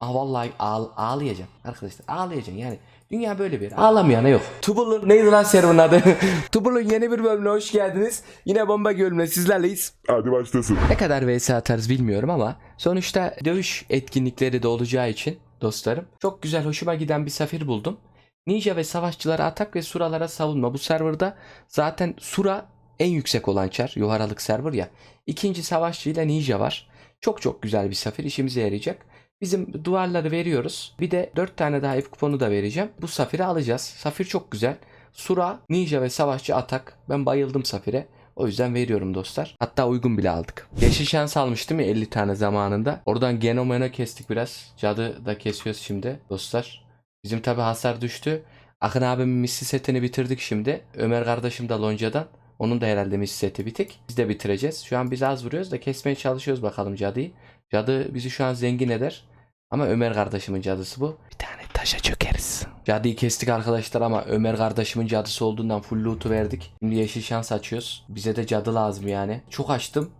Ah vallahi ağl ağlayacağım arkadaşlar ağlayacağım yani dünya böyle bir ağlamayana yok. Tubular neydi lan server'ın adı? Tubular yeni bir bölümüne hoş geldiniz. Yine bomba bölümüne sizlerleyiz. Hadi başlasın. Ne kadar vs atarız bilmiyorum ama sonuçta dövüş etkinlikleri de olacağı için dostlarım çok güzel hoşuma giden bir safir buldum. Ninja ve savaşçılara atak ve suralara savunma. Bu serverda zaten sura en yüksek olan çar. Yuharalık server ya. İkinci savaşçıyla ninja var. Çok çok güzel bir safir işimize yarayacak. Bizim duvarları veriyoruz. Bir de 4 tane daha F kuponu da vereceğim. Bu safiri alacağız. Safir çok güzel. Sura, ninja ve savaşçı atak. Ben bayıldım safire. O yüzden veriyorum dostlar. Hatta uygun bile aldık. Yeşil şans almıştım ya 50 tane zamanında. Oradan genomeno kestik biraz. Cadı da kesiyoruz şimdi dostlar. Bizim tabi hasar düştü. Akın abimin misli setini bitirdik şimdi. Ömer kardeşim de loncadan. Onun da herhalde misli seti bitik. Biz de bitireceğiz. Şu an biz az vuruyoruz da kesmeye çalışıyoruz bakalım cadıyı. Cadı bizi şu an zengin eder. Ama Ömer kardeşimin cadısı bu. Bir tane taşa çökeriz. Cadıyı kestik arkadaşlar ama Ömer kardeşimin cadısı olduğundan full loot'u verdik. Şimdi yeşil şans açıyoruz. Bize de cadı lazım yani. Çok açtım.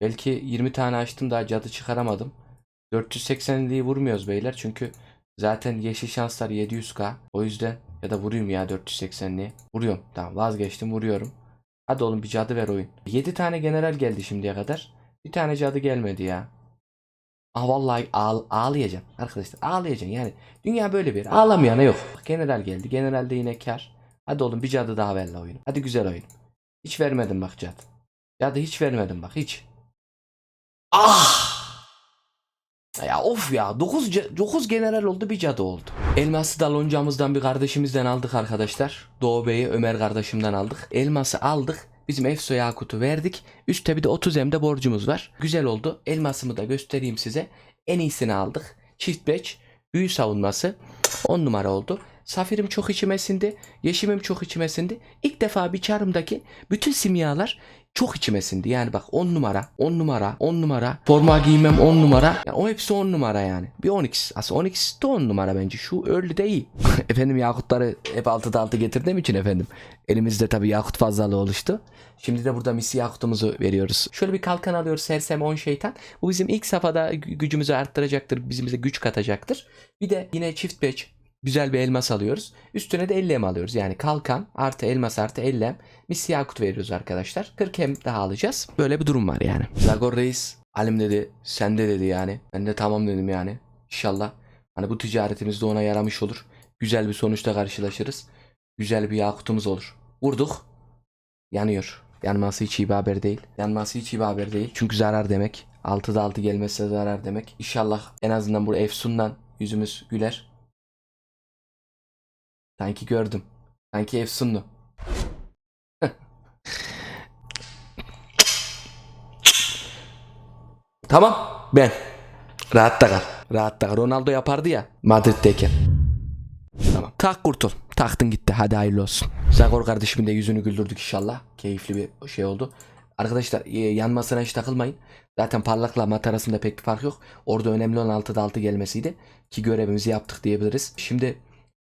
Belki 20 tane açtım daha cadı çıkaramadım. 480'liği vurmuyoruz beyler çünkü zaten yeşil şanslar 700k. O yüzden ya da vurayım ya 480'liği. Vuruyorum. Tamam vazgeçtim vuruyorum. Hadi oğlum bir cadı ver oyun. 7 tane general geldi şimdiye kadar. Bir tane cadı gelmedi ya. Ah vallahi ağl ağlayacağım arkadaşlar ağlayacağım yani dünya böyle bir yer. ağlamayana yok. General geldi general de yine kar. Hadi oğlum bir cadı daha ver la oyunu. Hadi güzel oyun. Hiç vermedim bak cadı. Cadı hiç vermedim bak hiç. Ah! Ya of ya 9 9 general oldu bir cadı oldu. Elması da loncamızdan bir kardeşimizden aldık arkadaşlar. Doğu Bey'i Ömer kardeşimden aldık. Elması aldık. Bizim Efso Yakut'u verdik. Üstte bir de 30 M'de borcumuz var. Güzel oldu. Elmasımı da göstereyim size. En iyisini aldık. Çift beç. Büyü savunması. 10 numara oldu. Safirim çok içime sindi. Yeşimim çok içime sindi. İlk defa bir çarımdaki bütün simyalar çok içime sindi. Yani bak 10 numara, 10 numara, 10 numara. Forma giymem 10 numara. Yani o hepsi 10 numara yani. Bir 12. Aslında 12 de 10 numara bence. Şu early de iyi. efendim yakutları hep 6'da 6 getirdiğim için efendim. Elimizde tabii yakut fazlalığı oluştu. Şimdi de burada misi yakutumuzu veriyoruz. Şöyle bir kalkan alıyoruz sersem 10 şeytan. Bu bizim ilk safhada gü- gücümüzü arttıracaktır. Bizimize güç katacaktır. Bir de yine çift beç güzel bir elmas alıyoruz. Üstüne de 50 em alıyoruz. Yani kalkan artı elmas artı 50 em. Misi yakut veriyoruz arkadaşlar. 40 em daha alacağız. Böyle bir durum var yani. Zagor Reis Halim dedi. Sen de dedi yani. Ben de tamam dedim yani. İnşallah hani bu ticaretimiz de ona yaramış olur. Güzel bir sonuçta karşılaşırız. Güzel bir yakutumuz olur. Vurduk. Yanıyor. Yanması hiç iyi bir haber değil. Yanması hiç iyi bir haber değil. Çünkü zarar demek. 6'da 6 gelmezse zarar demek. İnşallah en azından bu Efsun'dan yüzümüz güler. Sanki gördüm. Sanki Efsunlu. tamam. Ben. Rahatta kal. Rahatta kal. Ronaldo yapardı ya Madrid'deyken. Tamam. Tak kurtul. Taktın gitti. Hadi hayırlı olsun. Zagor kardeşimin de yüzünü güldürdük inşallah. Keyifli bir şey oldu. Arkadaşlar e, yanmasına hiç takılmayın. Zaten parlakla mat arasında pek bir fark yok. Orada önemli olan 6'da 6 gelmesiydi. Ki görevimizi yaptık diyebiliriz. Şimdi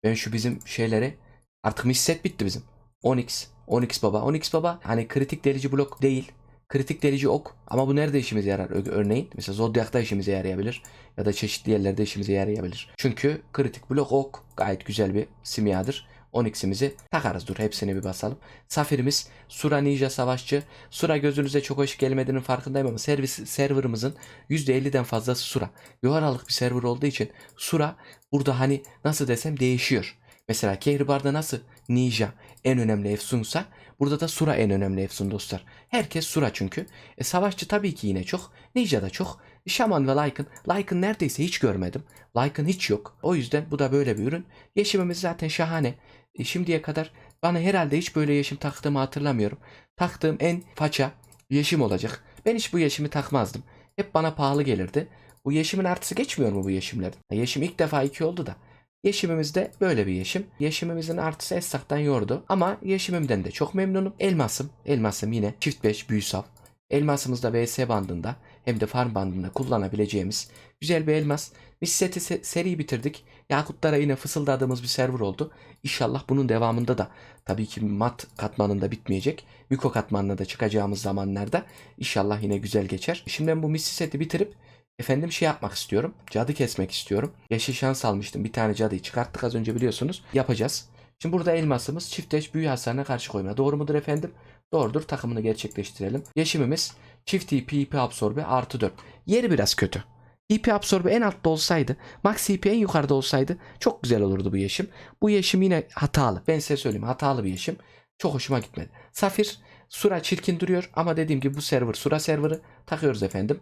ben şu bizim şeyleri artık misset bitti bizim. 10x. 10x baba. 10x baba hani kritik delici blok değil. Kritik delici ok. Ama bu nerede işimize yarar örneğin? Mesela Zodiac'ta işimize yarayabilir. Ya da çeşitli yerlerde işimize yarayabilir. Çünkü kritik blok ok gayet güzel bir simyadır. 10x'imizi takarız. Dur hepsini bir basalım. Safirimiz Sura Ninja Savaşçı. Sura gözünüze çok hoş gelmediğinin farkındayım ama servis, serverımızın %50'den fazlası Sura. Yuvarlalık bir server olduğu için Sura burada hani nasıl desem değişiyor. Mesela Kehribar'da nasıl Ninja en önemli efsunsa burada da Sura en önemli efsun dostlar. Herkes Sura çünkü. E, savaşçı tabii ki yine çok. Ninja da çok. Şaman ve Lycan. Lycan neredeyse hiç görmedim. Lycan hiç yok. O yüzden bu da böyle bir ürün. Yeşimimiz zaten şahane. E, şimdiye kadar bana herhalde hiç böyle yeşim taktığımı hatırlamıyorum. Taktığım en faça yeşim olacak. Ben hiç bu yeşimi takmazdım. Hep bana pahalı gelirdi. Bu yeşimin artısı geçmiyor mu bu yeşimlerin? Yeşim ilk defa iki oldu da. Yeşimimiz de böyle bir yeşim. Yeşimimizin artısı Esnaf'tan yordu. Ama yeşimimden de çok memnunum. Elmasım. Elmasım yine çift 5 büyüsav. Elmasımız da VS bandında hem de farm bandında kullanabileceğimiz güzel bir elmas. Biz seti se- seri bitirdik. Yakutlara yine fısıldadığımız bir server oldu. İnşallah bunun devamında da tabii ki mat katmanında bitmeyecek. Miko katmanına da çıkacağımız zamanlarda inşallah yine güzel geçer. Şimdi ben bu misli seti bitirip efendim şey yapmak istiyorum. Cadı kesmek istiyorum. Yeşil şans almıştım. Bir tane cadıyı çıkarttık az önce biliyorsunuz. Yapacağız. Şimdi burada elmasımız çiftleş büyü hasarına karşı koyma. Doğru mudur efendim? Doğrudur. Takımını gerçekleştirelim. Yeşimimiz çift TP IP absorbe artı 4. Yeri biraz kötü. IP absorbe en altta olsaydı, max IP en yukarıda olsaydı çok güzel olurdu bu yeşim. Bu yeşim yine hatalı. Ben size söyleyeyim hatalı bir yeşim. Çok hoşuma gitmedi. Safir, Sura çirkin duruyor ama dediğim gibi bu server Sura serverı takıyoruz efendim.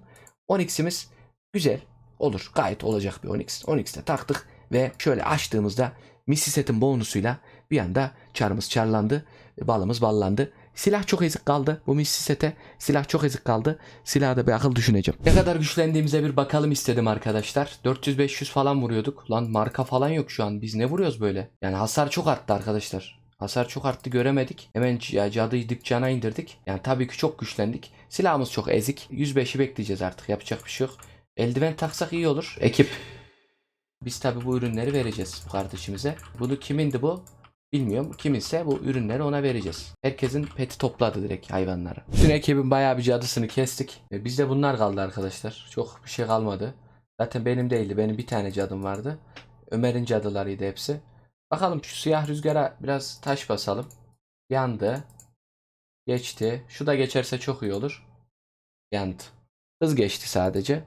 Onyx'imiz güzel olur. Gayet olacak bir Onyx. Onyx'te taktık ve şöyle açtığımızda Missy setin bonusuyla bir anda çarımız çarlandı. Balımız ballandı. Silah çok ezik kaldı. Bu Missy sete silah çok ezik kaldı. Silaha da bir akıl düşüneceğim. Ne kadar güçlendiğimize bir bakalım istedim arkadaşlar. 400-500 falan vuruyorduk. Lan marka falan yok şu an. Biz ne vuruyoruz böyle? Yani hasar çok arttı arkadaşlar. Hasar çok arttı göremedik. Hemen ya cadıyı dip cana indirdik. Yani tabii ki çok güçlendik. Silahımız çok ezik. 105'i bekleyeceğiz artık. Yapacak bir şey yok. Eldiven taksak iyi olur. Ekip. Biz tabii bu ürünleri vereceğiz bu kardeşimize. Bunu kimindi bu? Bilmiyorum. Kiminse bu ürünleri ona vereceğiz. Herkesin peti topladı direkt hayvanları. Bütün ekibin bayağı bir cadısını kestik. E, Bizde bunlar kaldı arkadaşlar. Çok bir şey kalmadı. Zaten benim değildi. Benim bir tane cadım vardı. Ömer'in cadılarıydı hepsi. Bakalım şu siyah rüzgara biraz taş basalım. Yandı. Geçti. Şu da geçerse çok iyi olur. Yandı. Hız geçti sadece.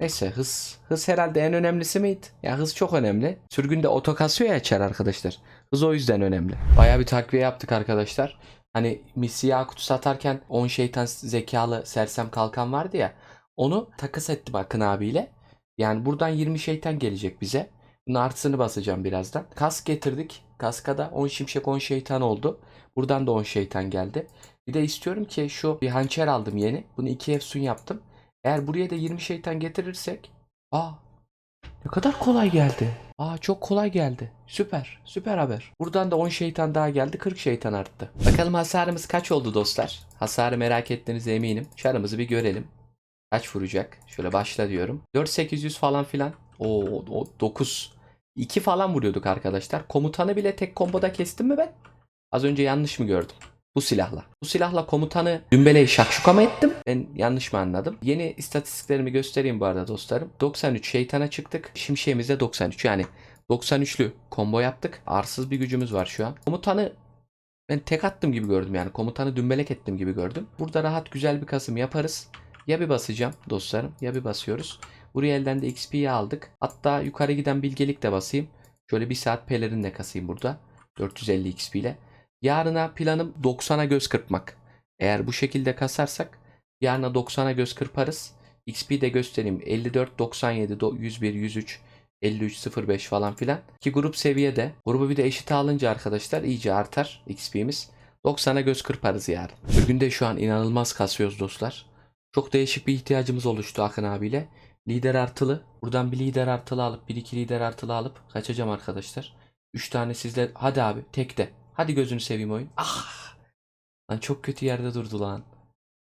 Neyse hız hız herhalde en önemlisi miydi? Ya hız çok önemli. Sürgünde oto kasıyor ya açar arkadaşlar. Hız o yüzden önemli. Bayağı bir takviye yaptık arkadaşlar. Hani Misli Yakut'u satarken 10 şeytan zekalı sersem kalkan vardı ya. Onu takas ettim Akın abiyle. Yani buradan 20 şeytan gelecek bize. Bunun artısını basacağım birazdan. Kask getirdik. Kaska da 10 şimşek 10 şeytan oldu. Buradan da 10 şeytan geldi. Bir de istiyorum ki şu bir hançer aldım yeni. Bunu 2 efsun yaptım. Eğer buraya da 20 şeytan getirirsek. Aa ne kadar kolay geldi. Aa çok kolay geldi. Süper. Süper haber. Buradan da 10 şeytan daha geldi. 40 şeytan arttı. Bakalım hasarımız kaç oldu dostlar? Hasarı merak ettiğinize eminim. Çarımızı bir görelim. Kaç vuracak? Şöyle başla diyorum. 4800 falan filan. Oo o 9. 2 falan vuruyorduk arkadaşlar. Komutanı bile tek komboda kestim mi ben? Az önce yanlış mı gördüm? Bu silahla. Bu silahla komutanı dümbeleyi şakşuka mı ettim? Ben yanlış mı anladım? Yeni istatistiklerimi göstereyim bu arada dostlarım. 93 şeytana çıktık. Şimşeğimizde 93 yani 93'lü combo yaptık. Arsız bir gücümüz var şu an. Komutanı ben tek attım gibi gördüm yani. Komutanı dümbelek ettim gibi gördüm. Burada rahat güzel bir kasım yaparız. Ya bir basacağım dostlarım ya bir basıyoruz. Buraya elden de XP'yi aldık. Hatta yukarı giden bilgelik de basayım. Şöyle bir saat pelerin de kasayım burada. 450 XP ile. Yarına planım 90'a göz kırpmak. Eğer bu şekilde kasarsak yarına 90'a göz kırparız. XP de göstereyim. 54, 97, do- 101, 103, 53, 05 falan filan. Ki grup seviyede. Grubu bir de eşit alınca arkadaşlar iyice artar XP'miz. 90'a göz kırparız yarın. Bugün şu an inanılmaz kasıyoruz dostlar. Çok değişik bir ihtiyacımız oluştu Akın abiyle. Lider artılı. Buradan bir lider artılı alıp bir iki lider artılı alıp kaçacağım arkadaşlar. 3 tane sizle. Hadi abi tekte. Hadi gözünü seveyim oyun. Ah. Lan çok kötü yerde durdu lan.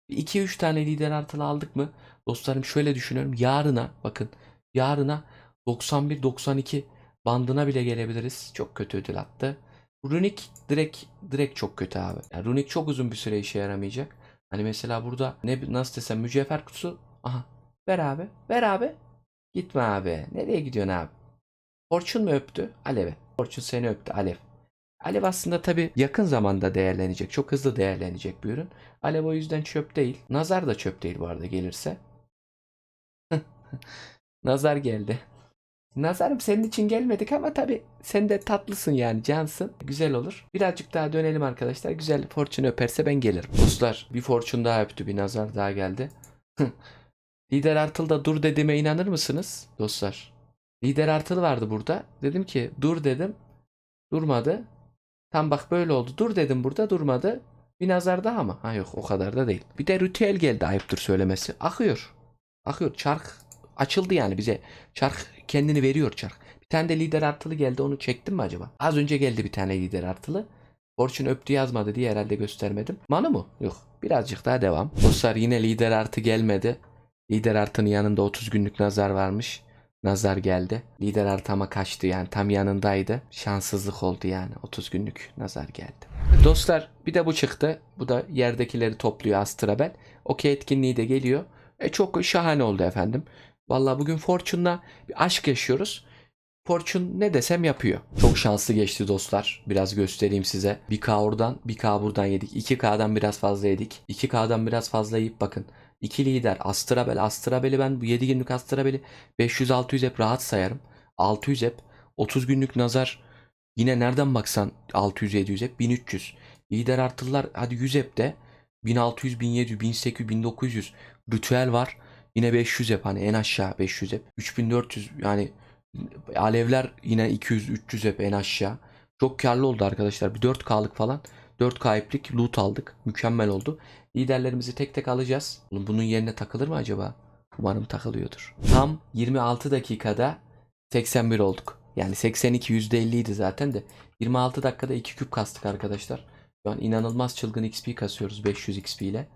2-3 tane lider artılı aldık mı? Dostlarım şöyle düşünüyorum. Yarına bakın. Yarına 91-92 bandına bile gelebiliriz. Çok kötü ödül attı. Runic direkt direkt çok kötü abi. Yani Runic çok uzun bir süre işe yaramayacak. Hani mesela burada ne nasıl desem mücevher kutusu. Aha. Ver abi. Ver abi. Gitme abi. Nereye gidiyorsun abi? Orçun mu öptü? Alev'e. Orçun seni öptü. Alev. Alev aslında tabi yakın zamanda değerlenecek. Çok hızlı değerlenecek bir ürün. Alev o yüzden çöp değil. Nazar da çöp değil bu arada gelirse. Nazar geldi. Nazarım senin için gelmedik ama tabi sen de tatlısın yani cansın. Güzel olur. Birazcık daha dönelim arkadaşlar. Güzel Fortune öperse ben gelirim. Dostlar bir Fortune daha öptü. Bir nazar daha geldi. Lider Artıl'da dur dediğime inanır mısınız dostlar? Lider Artıl vardı burada. Dedim ki dur dedim. Durmadı. Tam bak böyle oldu. Dur dedim burada durmadı. Bir nazar daha mı? Ha yok o kadar da değil. Bir de ritüel geldi ayıptır söylemesi. Akıyor. Akıyor. Çark açıldı yani bize. Çark kendini veriyor çark. Bir tane de lider artılı geldi onu çektim mi acaba? Az önce geldi bir tane lider artılı. Fortune öptü yazmadı diye herhalde göstermedim. Manu mu? Yok. Birazcık daha devam. Dostlar yine lider artı gelmedi. Lider artının yanında 30 günlük nazar varmış. Nazar geldi. Lider artı ama kaçtı yani tam yanındaydı. Şanssızlık oldu yani 30 günlük nazar geldi. Dostlar bir de bu çıktı. Bu da yerdekileri topluyor Astrabel. Okey etkinliği de geliyor. E çok şahane oldu efendim. Vallahi bugün Fortune'la bir aşk yaşıyoruz. Fortune ne desem yapıyor. Çok şanslı geçti dostlar. Biraz göstereyim size. 1K oradan 1K buradan yedik. 2K'dan biraz fazla yedik. 2K'dan biraz fazla yiyip bakın. 2 lider Astrabel. Astrabel'i ben bu 7 günlük Astrabel'i 500-600 hep rahat sayarım. 600 hep. 30 günlük nazar yine nereden baksan 600-700 hep 1300. Lider artılar hadi 100 hep de 1600, 1700, 1800, 1900 ritüel var. Yine 500 hep hani en aşağı 500 hep. 3400 yani alevler yine 200, 300 hep en aşağı. Çok karlı oldu arkadaşlar. Bir 4K'lık falan. 4K iplik loot aldık. Mükemmel oldu. Liderlerimizi tek tek alacağız. Bunun yerine takılır mı acaba? Umarım takılıyordur. Tam 26 dakikada 81 olduk. Yani 82 %50 idi zaten de. 26 dakikada 2 küp kastık arkadaşlar. Şu an inanılmaz çılgın XP kasıyoruz 500 XP ile.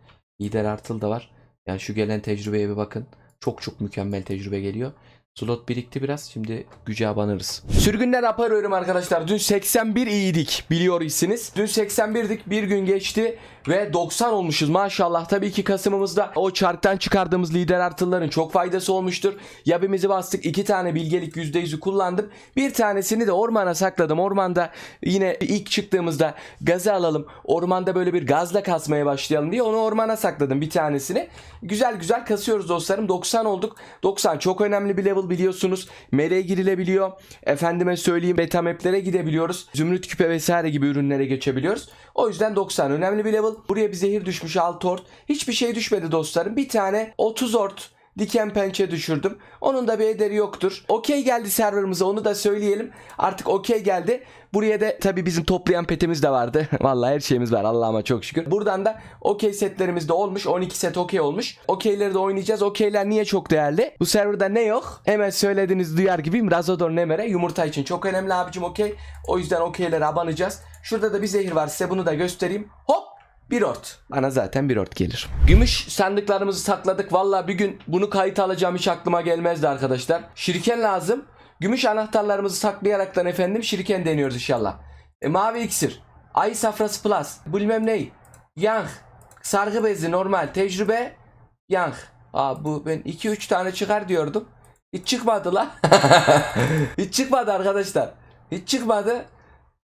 Lider artıl da var. Yani şu gelen tecrübeye bir bakın. Çok çok mükemmel tecrübe geliyor. Slot birikti biraz. Şimdi güce abanırız. Sürgünler aparıyorum arkadaşlar. Dün 81 iyiydik biliyorsunuz. Dün 81'dik. Bir gün geçti ve 90 olmuşuz. Maşallah tabii ki Kasım'ımızda o çarktan çıkardığımız lider artıların çok faydası olmuştur. Yabimizi bastık. iki tane bilgelik %100'ü kullandım. Bir tanesini de ormana sakladım. Ormanda yine ilk çıktığımızda gazı alalım. Ormanda böyle bir gazla kasmaya başlayalım diye onu ormana sakladım bir tanesini. Güzel güzel kasıyoruz dostlarım. 90 olduk. 90 çok önemli bir level biliyorsunuz. Mere'ye girilebiliyor. Efendime söyleyeyim beta maplere gidebiliyoruz. Zümrüt küpe vesaire gibi ürünlere geçebiliyoruz. O yüzden 90 önemli bir level. Buraya bir zehir düşmüş 6 ort. Hiçbir şey düşmedi dostlarım. Bir tane 30 ort diken pençe düşürdüm. Onun da bir ederi yoktur. Okey geldi serverımıza onu da söyleyelim. Artık okey geldi. Buraya da tabi bizim toplayan petimiz de vardı. Vallahi her şeyimiz var Allah'ıma çok şükür. Buradan da okey setlerimiz de olmuş. 12 set okey olmuş. Okeyleri de oynayacağız. Okeyler niye çok değerli? Bu serverda ne yok? Hemen söylediğiniz duyar gibiyim. Razodor Nemere yumurta için çok önemli abicim okey. O yüzden okeylere abanacağız. Şurada da bir zehir var size bunu da göstereyim. Hop bir ort. Bana zaten bir ort gelir. Gümüş sandıklarımızı sakladık. Valla bir gün bunu kayıt alacağım hiç aklıma gelmezdi arkadaşlar. Şirken lazım. Gümüş anahtarlarımızı saklayaraktan efendim şirken deniyoruz inşallah. E, mavi iksir. Ay safrası plus. Bilmem ney. Yank. Sargı bezi normal. Tecrübe. Yank. Aa, bu ben 2-3 tane çıkar diyordum. Hiç çıkmadı la. Hiç çıkmadı arkadaşlar. Hiç çıkmadı.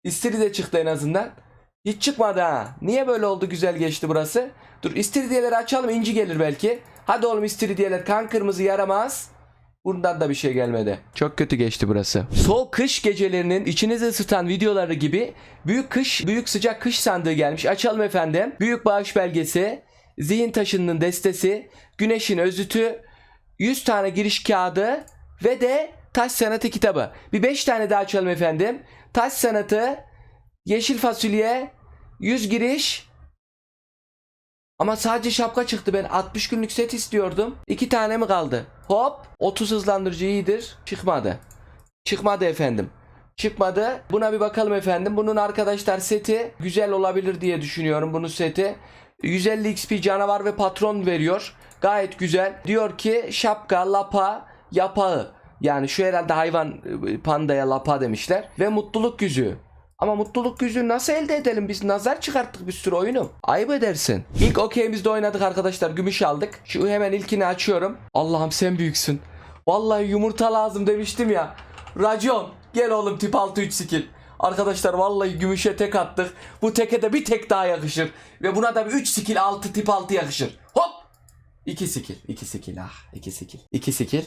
İstiri de çıktı en azından. Hiç çıkmadı ha. Niye böyle oldu güzel geçti burası? Dur istiridyeleri açalım inci gelir belki. Hadi oğlum istiridyeler kan kırmızı yaramaz. Bundan da bir şey gelmedi. Çok kötü geçti burası. Soğuk kış gecelerinin içinizi ısıtan videoları gibi büyük kış, büyük sıcak kış sandığı gelmiş. Açalım efendim. Büyük bağış belgesi, zihin taşının destesi, güneşin özütü, 100 tane giriş kağıdı ve de taş sanatı kitabı. Bir 5 tane daha açalım efendim. Taş sanatı, yeşil fasulye, 100 giriş. Ama sadece şapka çıktı. Ben 60 günlük set istiyordum. 2 tane mi kaldı? Hop. 30 hızlandırıcı iyidir. Çıkmadı. Çıkmadı efendim. Çıkmadı. Buna bir bakalım efendim. Bunun arkadaşlar seti güzel olabilir diye düşünüyorum bunun seti. 150 XP canavar ve patron veriyor. Gayet güzel. Diyor ki şapka, lapa, yapağı. Yani şu herhalde hayvan e, pandaya lapa demişler. Ve mutluluk yüzüğü. Ama mutluluk yüzüğü nasıl elde edelim? Biz nazar çıkarttık bir sürü oyunu. Ayıp edersin. İlk okeyimizde oynadık arkadaşlar. Gümüş aldık. Şu hemen ilkini açıyorum. Allah'ım sen büyüksün. Vallahi yumurta lazım demiştim ya. Racon. Gel oğlum tip 6 3 skill. Arkadaşlar vallahi gümüşe tek attık. Bu teke de bir tek daha yakışır. Ve buna da bir 3 skill 6 tip 6 yakışır. Hop. 2 skill. 2 skill ah. 2 skill. 2 skill.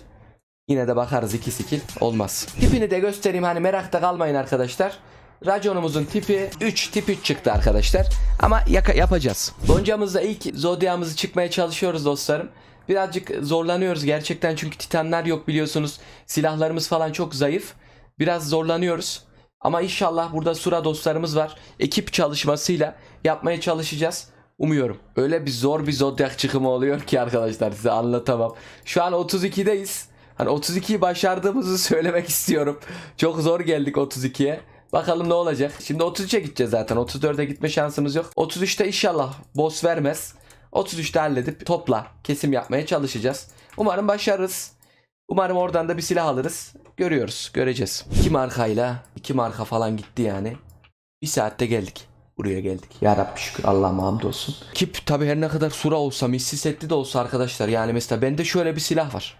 Yine de bakarız 2 skill. Olmaz. Tipini de göstereyim hani merakta kalmayın arkadaşlar. Raconumuzun tipi 3 tip 3 çıktı arkadaşlar. Ama yaka- yapacağız. Boncamızda ilk zodyamızı çıkmaya çalışıyoruz dostlarım. Birazcık zorlanıyoruz gerçekten çünkü titanlar yok biliyorsunuz. Silahlarımız falan çok zayıf. Biraz zorlanıyoruz. Ama inşallah burada Sura dostlarımız var. Ekip çalışmasıyla yapmaya çalışacağız. Umuyorum. Öyle bir zor bir zodyak çıkımı oluyor ki arkadaşlar size anlatamam. Şu an 32'deyiz. Hani 32'yi başardığımızı söylemek istiyorum. Çok zor geldik 32'ye. Bakalım ne olacak. Şimdi 33'e gideceğiz zaten. 34'e gitme şansımız yok. 33'te inşallah boss vermez. 33'te halledip topla kesim yapmaya çalışacağız. Umarım başarırız. Umarım oradan da bir silah alırız. Görüyoruz, göreceğiz. İki markayla, iki marka falan gitti yani. Bir saatte geldik. Buraya geldik. Ya Rabbi şükür Allah'ıma hamdolsun. Kip tabi her ne kadar sura olsa, missis setli de olsa arkadaşlar. Yani mesela bende şöyle bir silah var.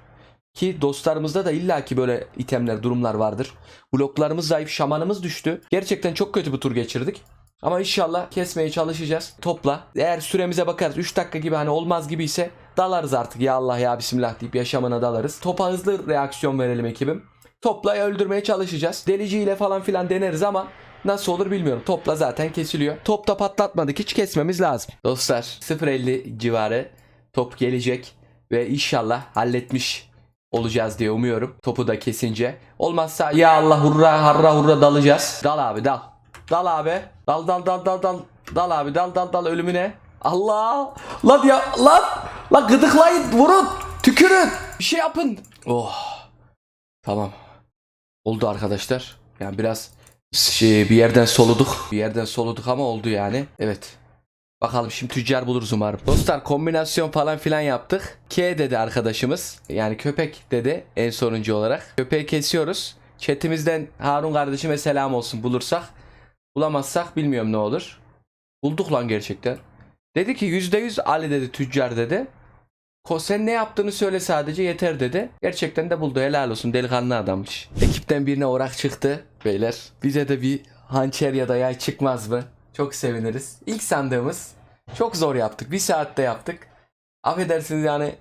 Ki dostlarımızda da illaki böyle itemler, durumlar vardır. Bloklarımız zayıf, şamanımız düştü. Gerçekten çok kötü bir tur geçirdik. Ama inşallah kesmeye çalışacağız. Topla. Eğer süremize bakarız 3 dakika gibi hani olmaz gibi ise dalarız artık. Ya Allah ya Bismillah deyip yaşamına dalarız. Topa hızlı reaksiyon verelim ekibim. Topla öldürmeye çalışacağız. Deliciyle falan filan deneriz ama nasıl olur bilmiyorum. Topla zaten kesiliyor. Topta patlatmadık hiç kesmemiz lazım. Dostlar 0.50 civarı top gelecek ve inşallah halletmiş olacağız diye umuyorum. Topu da kesince. Olmazsa ya Allah hurra harra hurra dalacağız. Dal abi dal. Dal abi. Dal dal dal dal dal. Dal abi dal dal dal ölümüne. Allah. Lan ya lan. Lan gıdıklayın vurun. Tükürün. Bir şey yapın. Oh. Tamam. Oldu arkadaşlar. Yani biraz şey, bir yerden soluduk. Bir yerden soluduk ama oldu yani. Evet. Bakalım şimdi tüccar buluruz umarım. Dostlar kombinasyon falan filan yaptık. K dedi arkadaşımız. Yani köpek dedi en sonuncu olarak. Köpeği kesiyoruz. Chatimizden Harun kardeşime selam olsun bulursak. Bulamazsak bilmiyorum ne olur. Bulduk lan gerçekten. Dedi ki %100 Ali dedi tüccar dedi. Ko sen ne yaptığını söyle sadece yeter dedi. Gerçekten de buldu helal olsun delikanlı adammış. Ekipten birine orak çıktı beyler. Bize de bir hançer ya da yay çıkmaz mı? Çok seviniriz. İlk sandığımız çok zor yaptık. Bir saatte yaptık. Affedersiniz yani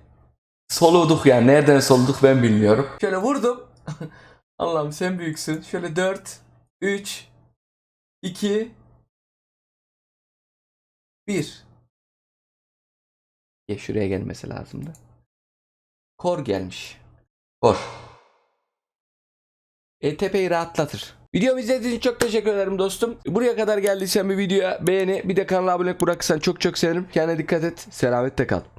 soluduk yani. Nereden soluduk ben bilmiyorum. Şöyle vurdum. Allah'ım sen büyüksün. Şöyle 4, 3, 2, 1. Ya şuraya gelmesi lazımdı. Kor gelmiş. Kor. ETP'yi rahatlatır. Videomu izlediğiniz için çok teşekkür ederim dostum. Buraya kadar geldiysen bir videoya beğeni bir de kanala abone bırakırsan çok çok sevinirim. Kendine dikkat et. Selametle kal.